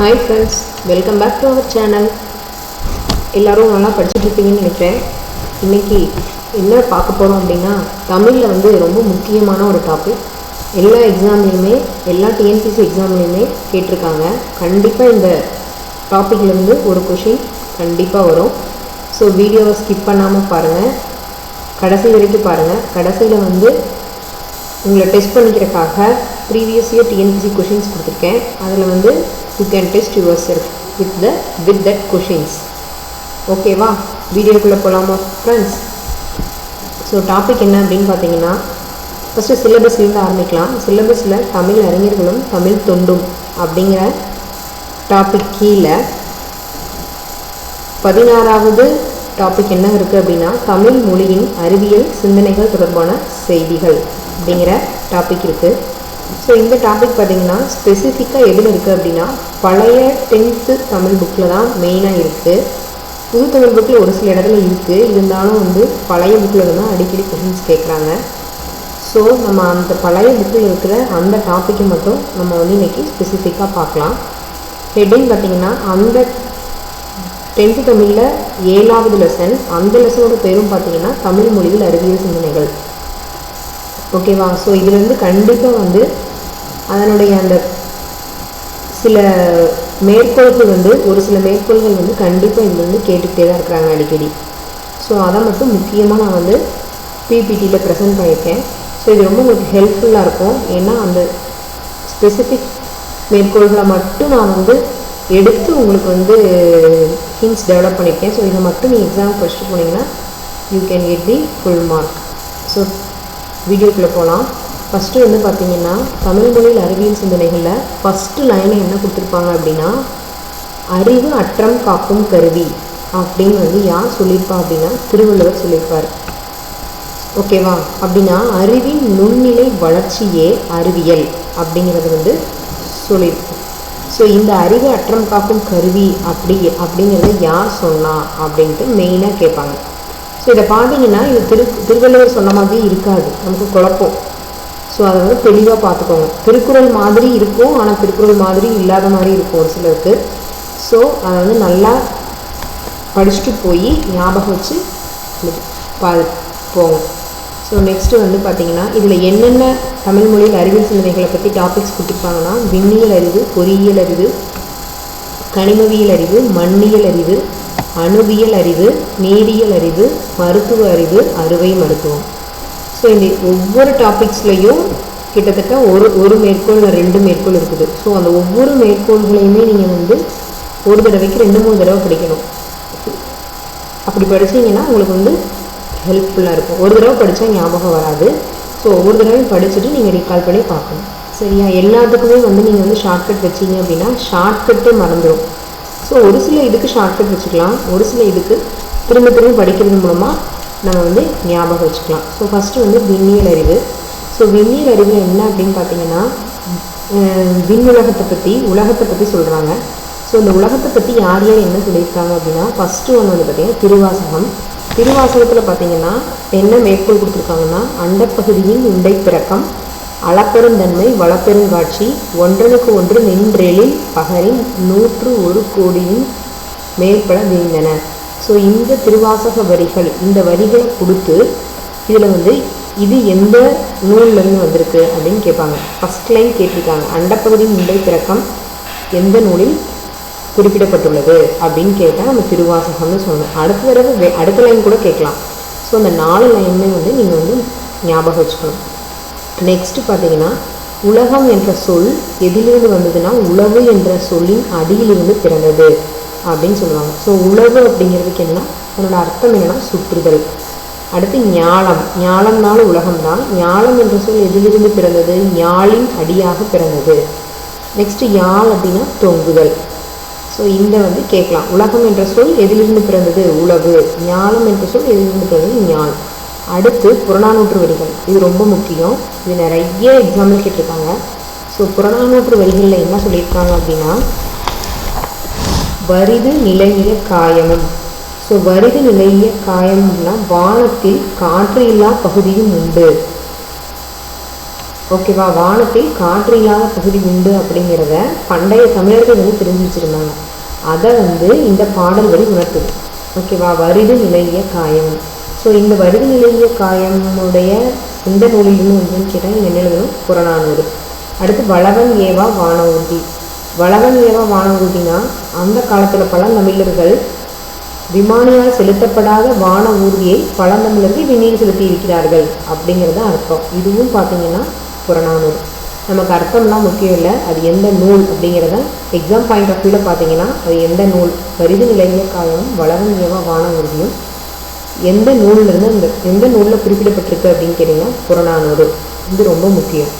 Hi friends welcome back to our channel எல்லோரும் நல்லா படிச்சுட்ருப்பீங்கன்னு நினைக்கிறேன். இன்றைக்கி என்ன பார்க்க போகிறோம் அப்படின்னா தமிழில் வந்து ரொம்ப முக்கியமான ஒரு டாபிக் எல்லா எக்ஸாம்லேயுமே எல்லா டிஎன்பிசி எக்ஸாம்லேயுமே கேட்டிருக்காங்க. கண்டிப்பாக இந்த டாப்பிக்லேருந்து ஒரு கொஷின் கண்டிப்பாக வரும். ஸோ வீடியோவை ஸ்கிப் பண்ணாமல் பாருங்கள் கடைசி வரைக்கும் பாருங்கள் கடைசியில் வந்து உங்களை டெஸ்ட் பண்ணிக்கிறக்காக ப்ரீவியஸ் இயர் டிஎன்பிசி கொஷின்ஸ் கொடுத்துருக்கேன். அதில் வந்து you can test yourself with the with that questions ஓகேவா வீடியோக்குள்ளே போகலாமா ஃப்ரெண்ட்ஸ் ஸோ டாபிக் என்ன அப்படின்னு பார்த்தீங்கன்னா ஃபஸ்ட்டு சிலபஸ்லேருந்து ஆரம்பிக்கலாம். சிலபஸில் தமிழ் அறிஞர்களும் தமிழ் தொண்டும் அப்படிங்கிற டாபிக் கீழே பதினாறாவது டாபிக் என்ன இருக்குது அப்படின்னா தமிழ் மொழியின் அறிவியல் சிந்தனைகள் தொடர்பான செய்திகள் அப்படிங்கிற டாபிக் இருக்குது ஸோ இந்த டாபிக் பார்த்திங்கன்னா ஸ்பெசிஃபிக்காக எதில் இருக்குது அப்படின்னா பழைய டென்த்து தமிழ் புக்கில் தான் மெயினாக இருக்குது புது தமிழ் புக்கில் ஒரு சில இடத்துல இருக்குது இருந்தாலும் வந்து பழைய புக்கில் தான் அடிக்கடி கொஷின்ஸ் கேட்குறாங்க ஸோ நம்ம அந்த பழைய புக்கில் இருக்கிற அந்த டாப்பிக்கை மட்டும் நம்ம வந்து இன்றைக்கி ஸ்பெசிஃபிக்காக பார்க்கலாம். ஹெட்டிங் பார்த்திங்கன்னா அந்த டென்த்து தமிழில் ஏழாவது லெசன் அந்த லெசனோட பேரும் பார்த்தீங்கன்னா தமிழ் மொழியில் அறிவியல் சிந்தனைகள். ஓகேவா? ஸோ இதுலேருந்து கண்டிப்பாக வந்து அதனுடைய அந்த சில மேற்கோள்கள் வந்து ஒரு சில மேற்கோள்கள் வந்து கண்டிப்பாக இதுலேருந்து கேட்டுக்கிட்டே தான் இருக்கிறாங்க அடிக்கடி. ஸோ அதை மட்டும் முக்கியமாக நான் வந்து பிபிடியில் ப்ரெசென்ட் பண்ணியிருக்கேன். ஸோ இது ரொம்ப உங்களுக்கு ஹெல்ப்ஃபுல்லாக இருக்கும். ஏன்னா அந்த ஸ்பெசிஃபிக் மேற்கோள்களை மட்டும் நான் வந்து எடுத்து உங்களுக்கு வந்து ஹிண்ட்ஸ் டெவலப் பண்ணியிருக்கேன். ஸோ இதை மட்டும் நீங்கள் எக்ஸாம் படிச்சுட்டு போனீங்கன்னா you can get the full mark so வீடியோக்குள்ளே போகலாம் ஃபஸ்ட்டு வந்து பார்த்தீங்கன்னா தமிழ் மொழியில் அறிவியல் சிந்தனைகளில் ஃபஸ்ட்டு லைனை என்ன கொடுத்துருப்பாங்க அப்படின்னா அறிவு அற்றம் காக்கும் கருவி அப்படின்னு வந்து யார் சொல்லியிருப்பா அப்படின்னா திருவள்ளுவர் சொல்லியிருப்பார். ஓகேவா? அப்படின்னா அறிவின் நுண்ணிலை வளர்ச்சியே அறிவியல் அப்படிங்கிறது வந்து சொல்லியிருக்கோம். ஸோ இந்த அறிவு அற்றம் காக்கும் கருவி அப்படி அப்படிங்கிறத யார் சொன்னா அப்படின்ட்டு மெயினாக கேட்பாங்க. ஸோ இதை பார்த்தீங்கன்னா இது திரு திருவள்ளுவர் சொன்ன மாதிரி இருக்காது. நமக்கு குழப்பம். ஸோ அதை வந்து தெளிவாக பார்த்துக்கோங்க. திருக்குறள் மாதிரி இருக்கும் ஆனால் திருக்குறள் மாதிரி இல்லாத மாதிரி இருக்கும் ஒரு சிலருக்கு. ஸோ அதை வந்து நல்லா படிச்சுட்டு போய் ஞாபகம் வச்சு பா போங்க. ஸோ நெக்ஸ்ட்டு வந்து பார்த்தீங்கன்னா இதில் என்னென்ன தமிழ் மொழியில் அறிவியல் சிந்தனைகளை பற்றி டாபிக்ஸ் கொடுத்துருப்பாங்கன்னா விண்ணியல் அறிவு பொறியியல் அறிவு கனிமவியல் அறிவு மண்ணியல் அறிவு அணுவியல் அறிவு நீரியல் அறிவு மருத்துவ அறிவு அறுவை மருத்துவம். ஸோ இந்த ஒவ்வொரு டாபிக்ஸ்லையும் கிட்டத்தட்ட ஒரு ஒரு மேற்கோள் ரெண்டு மேற்கோள் இருக்குது. ஸோ அந்த ஒவ்வொரு மேற்கோள்களையுமே நீங்கள் வந்து ஒரு தடவைக்கு ரெண்டு மூணு தடவை படிக்கணும். அப்படி படிச்சீங்கன்னா உங்களுக்கு வந்து ஹெல்ப்ஃபுல்லாக இருக்கும். ஒரு தடவை படித்தா ஞாபகம் வராது. ஸோ ஒவ்வொரு தடவையும் படிச்சுட்டு நீங்கள் ரீகால் பண்ணி பார்க்கணும். சரியா? எல்லாத்துக்குமே வந்து நீங்கள் வந்து ஷார்ட்கட் வச்சீங்க அப்படின்னா ஷார்ட்கட்டு மறந்துடும் ஸோ ஒரு சில இதுக்கு ஷார்ட்கட் வச்சுக்கலாம். ஒரு சில இதுக்கு திரும்ப திரும்ப படிக்கிறது மூலமாக நம்ம வந்து ஞாபகம் வச்சுக்கலாம். ஸோ ஃபஸ்ட்டு வந்து விண்ணியல் அறிவு. ஸோ விண்ணியல் அறிவு என்ன அப்படின்னு பார்த்தீங்கன்னா விண்ணுலகத்தை பற்றி உலகத்தை பற்றி சொல்கிறாங்க ஸோ இந்த உலகத்தை பற்றி யார் யார் என்ன சொல்லியிருக்காங்க அப்படின்னா ஃபஸ்ட்டு ஒன்று வந்து பார்த்திங்கன்னா திருவாசகம். திருவாசகத்தில் பார்த்தீங்கன்னா என்ன மேற்கோள் கொடுத்துருக்காங்கன்னா அண்டப்பகுதியின் உண்டை பிறக்கம். அளப்பெருந்தன்மை வளப்பெருங்காட்சி ஒன்றனுக்கு ஒன்று நின்றெழில் பகரின் நூற்று ஒரு கோடியும் மேற்பட விரிந்தன. ஸோ இந்த திருவாசக வரிகள் இந்த வரிகளை கொடுத்து இதில் வந்து இது எந்த நூல்லேருந்து வந்திருக்கு அப்படின்னு கேட்பாங்க. ஃபஸ்ட் லைன் கேட்டிருக்காங்க. அண்டப்பகுதியின் உண்டை பிறக்கம் எந்த நூலில் குறிப்பிடப்பட்டுள்ளது அப்படின்னு கேட்டால் நம்ம திருவாசகம்னு சொல்லணும். அடுத்த தடவை அடுத்த லைன் கூட கேட்கலாம். ஸோ அந்த நாலு லைனுமே வந்து நீங்கள் வந்து ஞாபகம் வச்சுக்கணும். நெக்ஸ்ட்டு பார்த்தீங்கன்னா உலகம் என்ற சொல் எதிலிருந்து வந்ததுன்னா உழவு என்ற சொல்லின் அடியிலிருந்து பிறந்தது அப்படின்னு சொல்லுவாங்க. ஸோ உழவு அப்படிங்கிறதுக்கு என்னன்னா அதனோட அர்த்தம் என்னன்னா சுற்றுதல். அடுத்து ஞாலம். ஞாலம்னாலும் உலகம்தான். ஞாலம் என்ற சொல் எதிலிருந்து பிறந்தது? ஞாலின் அடியாக பிறந்தது. நெக்ஸ்ட்டு யாழ் அப்படின்னா தொங்குதல். ஸோ இந்த வந்து கேட்கலாம். உலகம் என்ற சொல் எதிலிருந்து பிறந்தது? உழவு ஞானம் என்ற சொல் எதிலிருந்து பிறந்தது? ஞான் அடுத்து புறநானூற்று வரிகள். இது ரொம்ப முக்கியம். இது நிறைய எக்ஸாம்பிள் கேட்டிருக்காங்க. ஸோ புறநானூற்று வரிகளில் என்ன சொல்லியிருக்காங்க அப்படின்னா வரிது நிலையிய காயமும். ஸோ வரிது நிலைய காயம்னா வானத்தில் காற்று இல்லா பகுதியும் உண்டு. ஓகேவா வானத்தில் காற்று இல்லாத பகுதி உண்டு அப்படிங்கிறத பண்டைய தமிழர்கள் வந்து தெரிஞ்சு வச்சுருந்தாங்க அதை வந்து இந்த பாடல் வரி உணர்த்துது ஓகேவா வரிது நிலைய காயம். ஸோ இந்த வரிது நிலைய காயமுடைய எந்த நூலிலிருந்து வந்துன்னு கேட்டால் இங்கே என்ன எழுதணும் புறநானூறு. அடுத்து வளவன் ஏவா வானவூர்தி வளவன் ஏவா வானவூர்தினா அந்த காலத்தில் பழந்தமிழர்கள் விமானியால் செலுத்தப்படாத வான ஊர்தியை பழந்தமிழர்கள் விண்ணில் செலுத்தி இருக்கிறார்கள் அப்படிங்கிறது அர்த்தம். இதுவும் பார்த்தீங்கன்னா புறநானூறு. நமக்கு அர்த்தம்லாம் முக்கியம் இல்லை. அது எந்த நூல் அப்படிங்கிறத எக்ஸாம் பாயிண்ட் ஆஃப் வியூவில் பார்த்தீங்கன்னா அது எந்த நூல்? பரிது நிலைய காலம் வளவன் ஏவா வான ஊர்தியும் எந்த நூல்லேருந்து அந்த எந்த நூலில் குறிப்பிடப்பட்டிருக்கு அப்படின்னு கேட்டிங்கன்னா புறநானூறு. இது ரொம்ப முக்கியம்.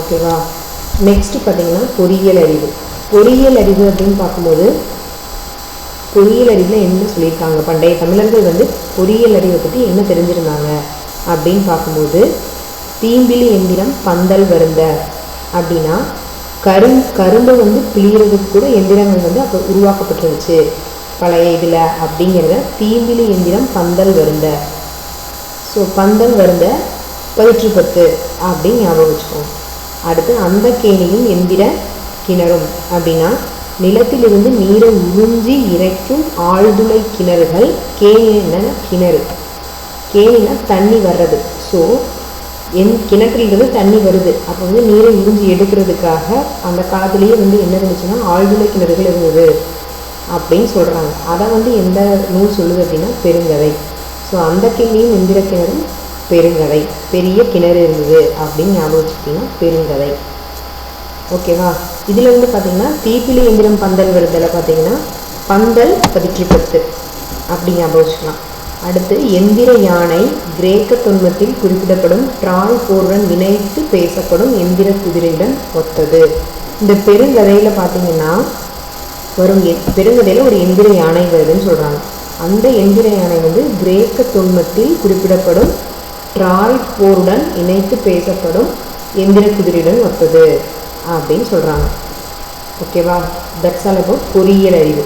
ஓகேவா நெக்ஸ்ட் பார்த்தீங்கன்னா பொறியியல் அறிவு. பொறியியல் அறிவு அப்படின்னு பார்க்கும்போது பொறியியல் அறிவில் என்ன சொல்லியிருக்காங்க? பண்டைய தமிழர்கள் வந்து பொறியியல் அறிவை பற்றி என்ன தெரிஞ்சிருந்தாங்க? அப்படின்னு பார்க்கும்போது தீம்பிலி எந்திரம் பந்தல் வருந்த அப்படின்னா கரும் கரும்பை வந்து பிழியறதுக்கு கூட எந்திரங்கள் வந்து அப்போ உருவாக்கப்பட்டுருந்துச்சு. பழைய இதில் அப்படிங்கிறத தீம்பிலி எந்திரம் பந்தல் வருந்த. ஸோ பந்தல் வருந்த பயிற்றுப்பத்து அப்படின்னு ஞாபகம் வச்சுக்கோங்க. அடுத்து அந்த கேணியும் எந்திர கிணறும் அப்படின்னா நிலத்திலிருந்து நீரை உறிஞ்சி இறைக்கும் ஆழ்துளை கிணறுகள் கேணின கிணறு. கேணினா தண்ணி வர்றது. ஸோ என் கிணற்றிலிருந்து தண்ணி வருது. அப்போ வந்து நீரை உறிஞ்சி எடுக்கிறதுக்காக அந்த காலத்திலேயே வந்து என்ன இருந்துச்சுன்னா ஆழ்துளை கிணறுகள் இருந்தது. அப்படின்னு சொல்கிறாங்க அதை வந்து எந்த நூல் சொல்லுது அப்படின்னா பெருங்கதை. ஸோ அந்த கேணியும் எந்திர கிணறும் பெருங்கதை. பெரிய கிணறு இருந்தது அப்படின்னு ஞாபகம் வச்சுக்கிட்டிங்கன்னா பெருங்கதை. ஓகேவா இதில் வந்து பார்த்தீங்கன்னா தீப்பிலி எந்திரம் பந்தல் வருதில் பார்த்தீங்கன்னா பந்தல் பதிற்று பத்து அப்படி ஞாபகம் வச்சுக்கலாம். அடுத்து எந்திர யானை கிரேக்க தொன்மத்தில் குறிப்பிடப்படும் ட்ராய் போருடன் இணைத்து பேசப்படும் எந்திர குதிரையுடன் ஒத்தது. இந்த பெருங்கதையில் பார்த்தீங்கன்னா வரும். எ- பெருங்கதையில் ஒரு எந்திர யானை வருதுன்னு சொல்கிறாங்க அந்த எந்திர யானை வந்து கிரேக்க தொன்மத்தில் குறிப்பிடப்படும் ட்ராய் போருடன் இணைத்து பேசப்படும் எந்திர குதிரையுடன் ஒத்தது அப்படின்னு சொல்கிறாங்க ஓகேவா? தட்ஸ் ஆல் அபவுட் பொறியியல் அறிவு.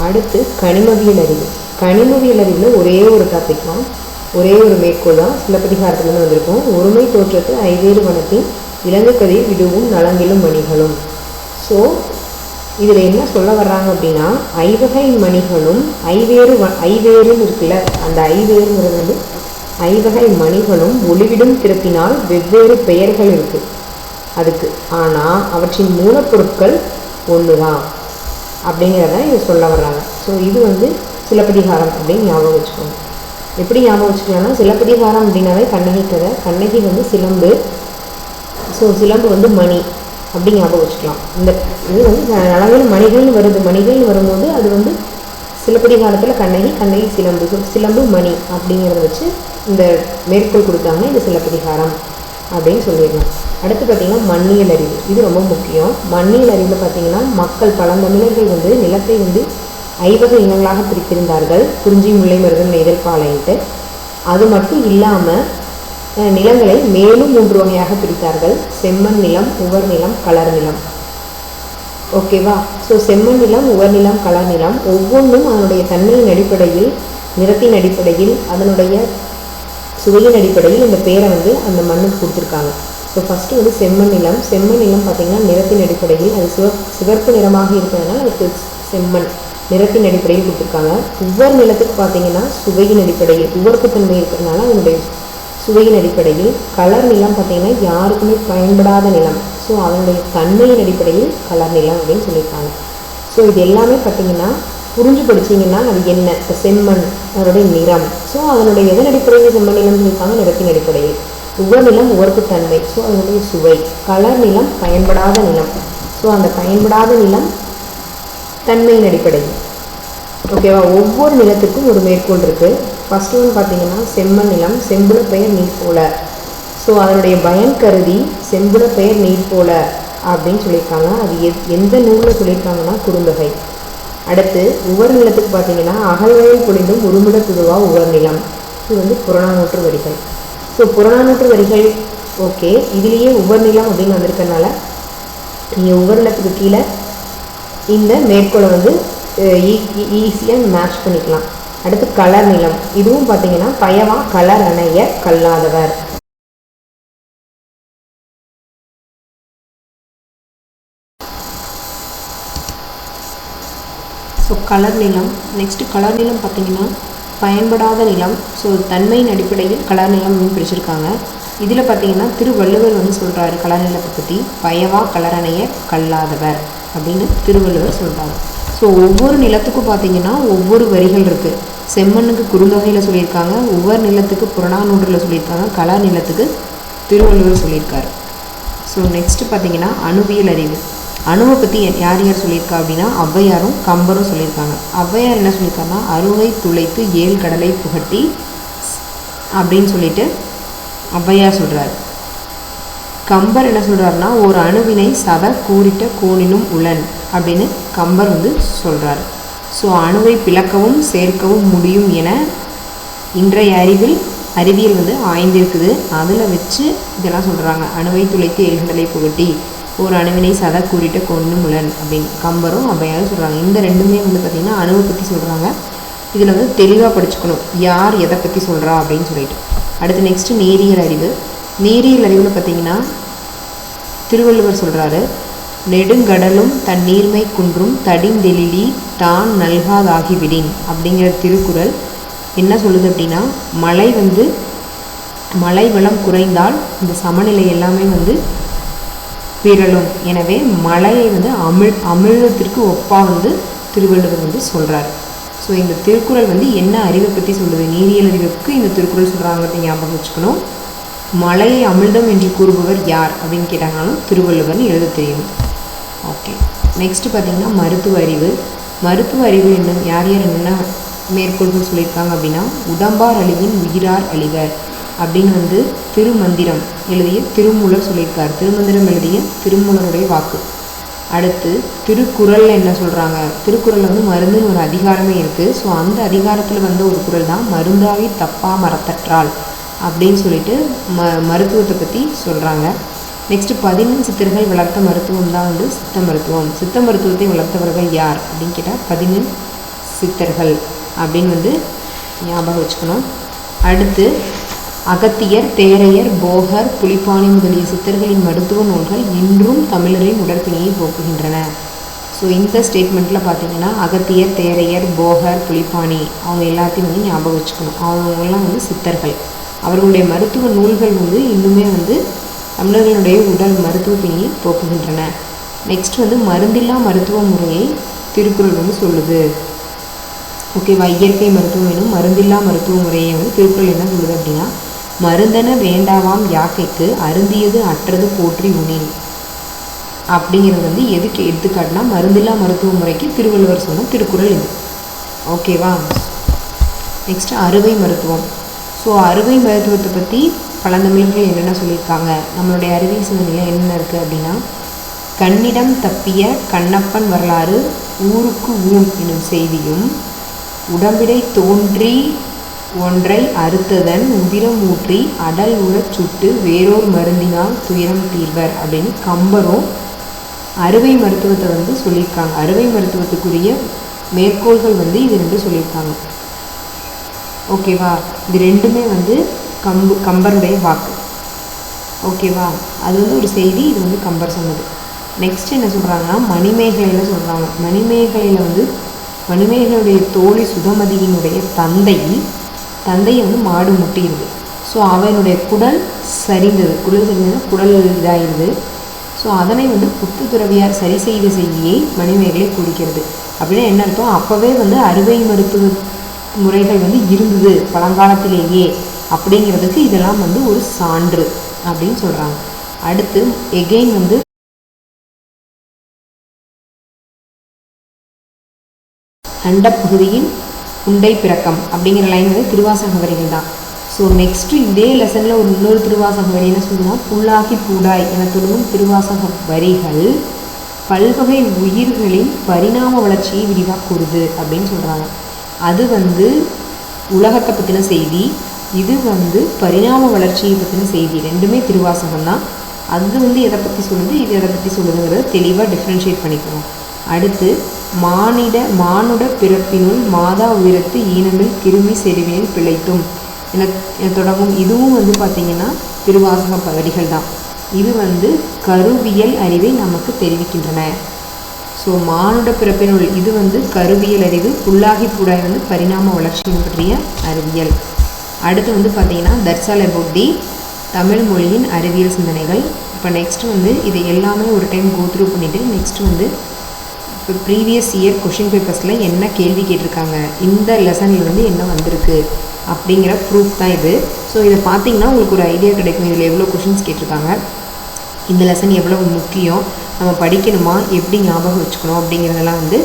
அடுத்து கனிமவியல் அறிவு. கனிமவியல் அறிவில் ஒரே ஒரு டாபிக் தான். ஒரே ஒரு மேற்கோள் தான். சிலப்பதிகாரத்துலேருந்து வந்திருக்கும். ஒருமை தோற்றத்து ஐவேறு வனத்தின் கதையை விடுவும் நலங்கிலும் மணிகளும். ஸோ இதில் என்ன சொல்ல வர்றாங்க அப்படின்னா ஐவகை மணிகளும் ஐவேறு வ ஐவேறுன்னு இருக்குல்ல அந்த ஐவேறுங்கிறது வந்து ஐவகை மணிகளும் ஒளிவிடும் திருப்பினால் வெவ்வேறு பெயர்கள் இருக்குது அதுக்கு ஆனால் அவற்றின் மூலப்பொருட்கள் ஒன்று தான் அப்படிங்கிறத இது சொல்ல வர்றாங்க. ஸோ இது வந்து சிலப்பதிகாரம் அப்படின்னு ஞாபகம் வச்சுக்கோங்க. எப்படி ஞாபகம் வச்சுக்கலாம்னா சிலப்பதிகாரம் அப்படின்னாவே கண்ணகி கதை கண்ணகி வந்து சிலம்பு. ஸோ சிலம்பு வந்து மணி. அப்படி ஞாபகம் வச்சுக்கலாம். இந்த இது வந்து நலங்கள் மணிகள்னு வருது. மணிகள்னு வரும்போது அது வந்து சிலப்பதிகாரத்தில் கண்ணகி கண்ணகி சிலம்பு சிலம்பு மணி அப்படிங்கிறத வச்சு இந்த மேற்கோள் கொடுத்தாங்க. இது சிலப்பதிகாரம் அப்படின்னு சொல்லிடலாம். அடுத்து பார்த்திங்கன்னா மண்ணியல் அறிவு. இது ரொம்ப முக்கியம். மண்ணியல் அறிவில் பார்த்திங்கன்னா மக்கள் பழந்தமிழர்கள் வந்து நிலத்தை வந்து ஐவகை இனங்களாக பிரித்திருந்தார்கள். குறிஞ்சி முல்லை மருதம் நெய்தல் பாலைன்ட்டு. அது மட்டும் இல்லாமல் நிலங்களை மேலும் மூன்று வகையாக பிரித்தார்கள். செம்மண் நிலம் உவர் நிலம் கலர் நிலம். ஓகேவா ஸோ செம்மண் நிலம் உவர் நிலம் கலர் நிலம் ஒவ்வொன்றும் அதனுடைய தன்மையின் அடிப்படையில் நிறத்தின் அடிப்படையில் அதனுடைய சுவையின் அடிப்படையில் இந்த பேரை வந்து அந்த மண்ணுக்கு கொடுத்துருக்காங்க. ஸோ ஃபஸ்ட்டு வந்து செம்மண் நிலம். செம்மண் நிலம் பார்த்திங்கன்னா நிறத்தின் அடிப்படையில் அது சிவ சிவப்பு நிறமாக இருப்பதனால் அதுக்கு செம்மண் நிறத்தின் அடிப்படையில் கொடுத்துருக்காங்க. உவர் நிலத்துக்கு பார்த்தீங்கன்னா சுவையின் அடிப்படையில் உவர்ப்புத்தன்மை இருக்கிறதுனால அதனுடைய சுவையின் அடிப்படையில் கலர் நிலம் பார்த்தீங்கன்னா யாருக்குமே பயன்படாத நிலம். ஸோ அதனுடைய தன்மையின் அடிப்படையில் கலர் நிலம் அப்படின்னு சொல்லியிருக்காங்க. ஸோ இது எல்லாமே பார்த்தீங்கன்னா புரிஞ்சு படிச்சிங்கன்னா அது என்ன? இப்போ செம்மண் அதனுடைய நிறம். ஸோ அதனுடைய எதன் அடிப்படையில் செம்மண் நிலம் சொல்லியிருக்காங்க? நிறத்தின் அடிப்படையில். உவர் நிலம் உவர்ப்புத்தன்மை ஸோ அதனுடைய சுவை. கலர் நிலம் பயன்படாத நிலம். ஸோ அந்த பயன்படாத நிலம் தன்மையின் அடிப்படையில். ஓகேவா ஒவ்வொரு நிலத்துக்கும் ஒரு மேற்கோள் இருக்குது ஃபர்ஸ்ட் ஒன் பார்த்தீங்கன்னா செம்மண் நிலம் செம்புல பெயர் நீர் போல. ஸோ அதனுடைய பயன் கருதி செம்புல பெயர் நீர் போல அப்படின்னு சொல்லியிருக்காங்க. அது எத் எந்த நூலில் சொல்லியிருக்காங்கன்னா குறுந்தொகை. அடுத்து உவர் நிலத்துக்கு பார்த்தீங்கன்னா அகழ்வயல் பொழிந்தும் உருமிட துதுவா உவர் நிலம். இது வந்து புறநானூற்று வரிகள். ஸோ புறநானூற்று வரிகள் ஓகே. இதுலேயே உவர் நிலம் அப்படின்னு வந்திருக்கனால நீங்கள் உவர் நிலத்துக்கு கீழே இந்த மேற்கோளை வந்து ஈஸியாக மேட்ச் பண்ணிக்கலாம். அடுத்து கலர் நிலம். இதுவும் பார்த்தீங்கன்னா பயவா கலர் அணைய கல்லாதவர். ஸோ கலர் நிலம். நெக்ஸ்ட்டு கலர் நிலம் பார்த்தீங்கன்னா பயன்படாத நிலம். ஸோ தன்மையின் அடிப்படையில் கலர் நிலம் பிடிச்சிருக்காங்க இதில் பார்த்தீங்கன்னா திருவள்ளுவர் வந்து சொல்கிறாரு கலர் நிலத்தை பற்றி பயவா கலரணைய கல்லாதவர் அப்படின்னு திருவள்ளுவர் சொல்கிறாரு ஸோ ஒவ்வொரு நிலத்துக்கும் பார்த்தீங்கன்னா ஒவ்வொரு வரிகள் இருக்குது செம்மண்ணுக்கு குறுந்தொகையில் சொல்லியிருக்காங்க ஒவ்வொரு நிலத்துக்கு புறநானூற்றில் சொல்லியிருக்காங்க கலா நிலத்துக்கு திருவள்ளுவர் சொல்லியிருக்காரு. ஸோ நெக்ஸ்ட்டு பார்த்தீங்கன்னா அணுவியல் அறிவு. அணுவை பற்றி யார் யார் சொல்லியிருக்கா அப்படின்னா ஔவையாரும் கம்பரும் சொல்லியிருக்காங்க. ஔவையார் என்ன சொல்லியிருக்காங்கன்னா அருவை துளைத்து ஏழ் கடலை புகட்டி அப்படின்னு சொல்லிட்டு ஔவையார் சொல்கிறார் கம்பர் என்ன சொல்கிறாருன்னா ஒரு அணுவினை சத கூறிட்ட கோணினும் உளன் அப்படின்னு கம்பர் வந்து சொல்கிறாரு ஸோ அணுவை பிளக்கவும் சேர்க்கவும் முடியும் என இன்றைய அறிவில் அறிவியல் வந்து ஆய்ந்திருக்குது. அதில் வச்சு இதெல்லாம் சொல்கிறாங்க அணுவை துளைத்து எழுந்தலை புகட்டி ஒரு அணுவினை சத கூறிட்ட கொண்டு முலன் அப்படின்னு. கம்பரும் அவ்வையாரும் சொல்கிறாங்க இந்த ரெண்டுமே வந்து பார்த்திங்கன்னா அணுவை பற்றி சொல்கிறாங்க இதில் வந்து தெளிவாக படிச்சுக்கணும். யார் எதை பற்றி சொல்கிறா அப்படின்னு சொல்லிட்டு. அடுத்து நெக்ஸ்ட்டு நேரியல் அறிவு. நேரியல் அறிவில் பார்த்திங்கன்னா திருவள்ளுவர் சொல்கிறாரு நெடுங்கடலும் தன் நீர்மை குன்றும் தடிந்தெழிலி தான் நல்காதாகிவிடின் அப்படிங்கிற திருக்குறள். என்ன சொல்லுது அப்படின்னா மழை வந்து மழை வளம் குறைந்தால் இந்த சமநிலை எல்லாமே வந்து பிறலும் எனவே மழையை வந்து அமிழ் அமிழ்தத்திற்கு ஒப்பாக வந்து திருவள்ளுவர் வந்து சொல்கிறார் ஸோ இந்த திருக்குறள் வந்து என்ன அறிவை பற்றி சொல்லுது? நீரியல் அறிவுக்கு இந்த திருக்குறள் சொல்கிறாங்கிறத ஞாபகம் வச்சுக்கணும். மலையை அமிழ்தம் என்று கூறுபவர் யார் அப்படின்னு கேட்டாங்கனாலும் திருவள்ளுவர்னு எழுத தெரியும். ஓகே நெக்ஸ்ட்டு பார்த்திங்கன்னா மருத்துவ அறிவு. மருத்துவ அறிவு என்ன யார் யார் என்னென்ன மேற்கோள்கள் சொல்லியிருக்காங்க அப்படின்னா உடம்பார் அழிவின் உயிரார் அழிவர் அப்படின்னு வந்து திருமந்திரம் எழுதிய திருமூலர் சொல்லியிருக்கார். திருமந்திரம் எழுதிய திருமூலருடைய வாக்கு. அடுத்து திருக்குறள் என்ன சொல்கிறாங்க திருக்குறளில் வந்து மருந்துன்னு ஒரு அதிகாரமே இருக்குது ஸோ அந்த அதிகாரத்தில் வந்த ஒரு குறள் தான் மருந்தாவி தப்பா மரத்தற்றால் அப்படின்னு சொல்லிட்டு ம மருத்துவத்தை பற்றி சொல்கிறாங்க நெக்ஸ்ட்டு பதினெண் சித்தர்கள் வளர்த்த மருத்துவம் தான் வந்து சித்த மருத்துவம். சித்த மருத்துவத்தை வளர்த்தவர்கள் யார் அப்படின்னு கேட்டால் பதினெண் சித்தர்கள் அப்படின்னு வந்து ஞாபகம் வச்சுக்கணும். அடுத்து அகத்தியர் தேரையர் போகர் புலிப்பாணி முதலிய சித்தர்களின் மருத்துவ நூல்கள் இன்றும் தமிழரின் உடற்பிணியை போக்குகின்றன. ஸோ இந்த ஸ்டேட்மெண்ட்டில் பார்த்தீங்கன்னா அகத்தியர் தேரையர் போகர் புலிப்பாணி அவங்க எல்லாத்தையும் வந்து ஞாபகம் வச்சுக்கணும். அவங்கெல்லாம் வந்து சித்தர்கள். அவர்களுடைய மருத்துவ நூல்கள் வந்து இன்னுமே வந்து தமிழர்களுடைய உடல் மருத்துவ பிணியை போக்குகின்றன. நெக்ஸ்ட் வந்து மருந்தில்லா மருத்துவ முறையை திருக்குறள் வந்து சொல்லுது. ஓகேவா இயற்கை மருத்துவம் எனும் மருந்தில்லா மருத்துவ முறையை வந்து திருக்குறள் என்ன சொல்லுது அப்படின்னா மருந்தன வேண்டாவாம் யாக்கைக்கு அருந்தியது அற்றது போற்றி உணில் அப்படிங்கிறது வந்து எதுக்கு எடுத்துக்காட்டினா மருந்தில்லா மருத்துவ முறைக்கு திருவள்ளுவர் சொன்ன திருக்குறள் இது. ஓகேவா நெக்ஸ்ட்டு அறுவை மருத்துவம். ஸோ அறுவை மருத்துவத்தை பற்றி பழந்தமிழர்கள் என்னென்ன சொல்லியிருக்காங்க? நம்மளுடைய அறிவியல் சிந்தனையில் என்னென்ன இருக்குது அப்படின்னா கண்ணிடம் தப்பிய கண்ணப்பன் வரலாறு ஊருக்கு ஊன் எனும் செய்தியும் உடம்பிடை தோன்றி ஒன்றை அறுத்ததன் உதிரம் ஊற்றி அடல் உறச் சுட்டு வேறோர் மருந்தினால் துயரம் தீர்வர் அப்படின்னு கம்பரும் அறுவை மருத்துவத்தை வந்து சொல்லியிருக்காங்க. அறுவை மருத்துவத்துக்குரிய மேற்கோள்கள் வந்து இது ரெண்டு சொல்லியிருக்காங்க. ஓகேவா? இது ரெண்டுமே வந்து கம்பு கம்பருடைய வாக்கு. ஓகேவா அது வந்து ஒரு செய்தி இது வந்து கம்பர் சொன்னது. நெக்ஸ்ட் என்ன சொல்கிறாங்கன்னா மணிமேகலையில் சொல்கிறாங்க மணிமேகலையில் வந்து மணிமேகலையுடைய தோழி சுதமதியினுடைய தந்தை தந்தையை வந்து மாடு முட்டிடுது. ஸோ அவனுடைய குடல் சரிந்தது. குடல் சரிந்தது குடல் இதாகிடுது ஸோ அதனை வந்து புத்து துறவியார் சரி செய்த செய்தியை மணிமேகலை குறிக்கிறது அப்படின்னா என்ன அர்த்தம்? அப்போவே வந்து அறுவை மருத்துவ முறைகள் வந்து இருந்தது பழங்காலத்திலேயே. அப்படிங்கிறதுக்கு இதெல்லாம் வந்து ஒரு சான்று அப்படின்னு சொல்கிறாங்க அடுத்து எகெயின் வந்து அண்டப்பகுதியின் உண்டை பிறக்கம் அப்படிங்கிற லைன் வந்து திருவாசக வரிகள் தான். ஸோ நெக்ஸ்ட்டு இதே லெசனில் ஒரு இன்னொரு திருவாசக வரி என்ன சொல்லுன்னா புல்லாகி பூடாய் என தொடங்கும் திருவாசக வரிகள் பல்வகை உயிர்களின் பரிணாம வளர்ச்சியை விரிவாக கூறுது அப்படின்னு சொல்கிறாங்க அது வந்து உலகத்தை பற்றின செய்தி இது வந்து பரிணாம வளர்ச்சியை பற்றின செய்தி. ரெண்டுமே திருவாசகம் தான். அது வந்து எதை பற்றி சொல்லுது? இது எதை பற்றி சொல்லுதுங்கிறத தெளிவாக டிஃப்ரென்ஷியேட் பண்ணிக்கணும். அடுத்து மானிட மானுட பிறப்பினுள் மாதா உயரத்து ஈனமில் கிருமி செருவினில் பிழைத்தும். என தொடங்கும். இதுவும் வந்து பார்த்திங்கன்னா திருவாசக வரிகள் தான். இது வந்து கருவியல் அறிவை நமக்கு தெரிவிக்கின்றன. ஸோ மானுட பிறப்பினுள் இது வந்து கருவியல் அறிவு புல்லாகி புடாய் வந்து பரிணாம வளர்ச்சியின் பற்றிய அறிவியல். அடுத்து வந்து பார்த்தீங்கன்னா ஆல் அபவுட் தி தமிழ் மொழியின் அறிவியல் சிந்தனைகள். இப்போ நெக்ஸ்ட் வந்து இது எல்லாமே ஒரு டைம் கோ த்ரூ பண்ணிவிட்டு நெக்ஸ்ட் வந்து இப்போ ப்ரீவியஸ் இயர் கொஷின் பேப்பர்ஸில் என்ன கேள்வி கேட்டிருக்காங்க இந்த லெசனில் வந்து என்ன வந்திருக்கு அப்படிங்கிற ப்ரூஃப் தான் இது. ஸோ இதை பார்த்தீங்கன்னா உங்களுக்கு ஒரு ஐடியா கிடைக்கும். இதில் எவ்வளோ கொஷின்ஸ் கேட்டிருக்காங்க இந்த லெசன் எவ்வளோ முக்கியம் நம்ம படிக்கணுமா எப்படி ஞாபகம் வச்சுக்கணும் அப்படிங்கிறதெல்லாம் வந்து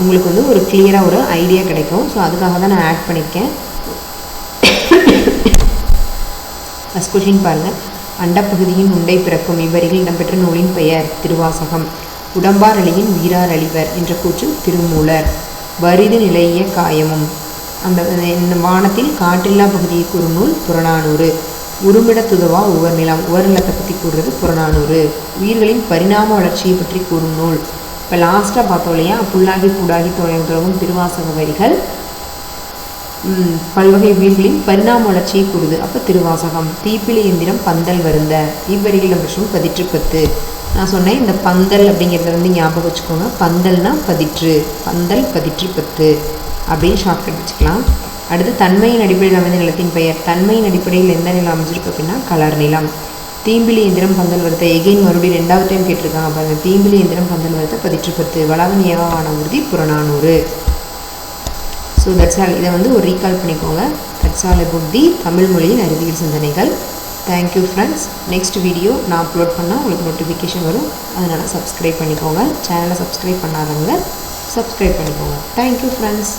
உங்களுக்கு வந்து ஒரு கிளியராக ஒரு ஐடியா கிடைக்கும். ஸோ அதுக்காக தான் நான் ஆட் பண்ணியிருக்கேன். ஃபஸ்ட் கொஷின் பாருங்கள் அண்டப்பகுதியின் உண்டை பிறக்கும் இவ்வரிகள் இடம்பெற்ற நூலின் பெயர் திருவாசகம். உடம்பார் அழியின் உயிரார் அழிவர் என்ற கூற்று திருமூலர். வரிது நிலைய காயமும். அந்த இந்த வானத்தில் காற்றில்லா பகுதியை கூறும் நூல் புறநானூறு. உருமிட துதவா உவர் நிலம். உவர் நிலத்தை பற்றி கூறுறது புறநானூறு. உயிர்களின் பரிணாம வளர்ச்சியை பற்றி கூறும் நூல். இப்போ லாஸ்ட்டாக பார்த்தோம் இல்லையா? புல்லாகி பூடாகி தொலை திருவாசக வரிகள். பல்வகை உயிர்களின் பரிணாம வளர்ச்சியை கூறுது. அப்போ திருவாசகம் தீப்பிலி எந்திரம் பந்தல் வருந்த. இவ்வரிகள் பற்றும் பதிற்று பத்து நான் சொன்னேன் இந்த பந்தல் அப்படிங்கிறத வந்து ஞாபகம் வச்சுக்கோங்க. பந்தல்னா பதிற்று. பந்தல் பதிற்று பத்து அப்படின்னு ஷார்ட்கட் வச்சுக்கலாம். அடுத்து தன்மையின் அடிப்படையில் அமைந்த நிலத்தின் பெயர். தன்மையின் அடிப்படையில் எந்த நிலம் அமைஞ்சிருக்கு அப்படின்னா கலர் நிலம். தீம்பிலி எந்திரம் பந்தல் வருத்த. எகெயின் மறுபடியும் ரெண்டாவது டைம் கேட்டிருக்காங்க பாருங்கள் தீம்பிலி எந்திரம் பந்தல் வருத்த பதிற்று பத்து வளவன் ஏவாவான உறுதி புறநானூறு. ஸோ தட்ஸ் ஆல் இதை வந்து ஒரு ரீகால் பண்ணிக்கோங்க. That's all about the Tamil மொழியின் அறிவியல் சிந்தனைகள். Thank you friends next video நான் அப்லோட் பண்ணால் உங்களுக்கு நோட்டிஃபிகேஷன் வரும். அதனால் சப்ஸ்கிரைப் பண்ணிக்கோங்க. சேனலை சப்ஸ்கிரைப் பண்ணாதவங்க சப்ஸ்கிரைப் பண்ணிக்கோங்க. Thank you friends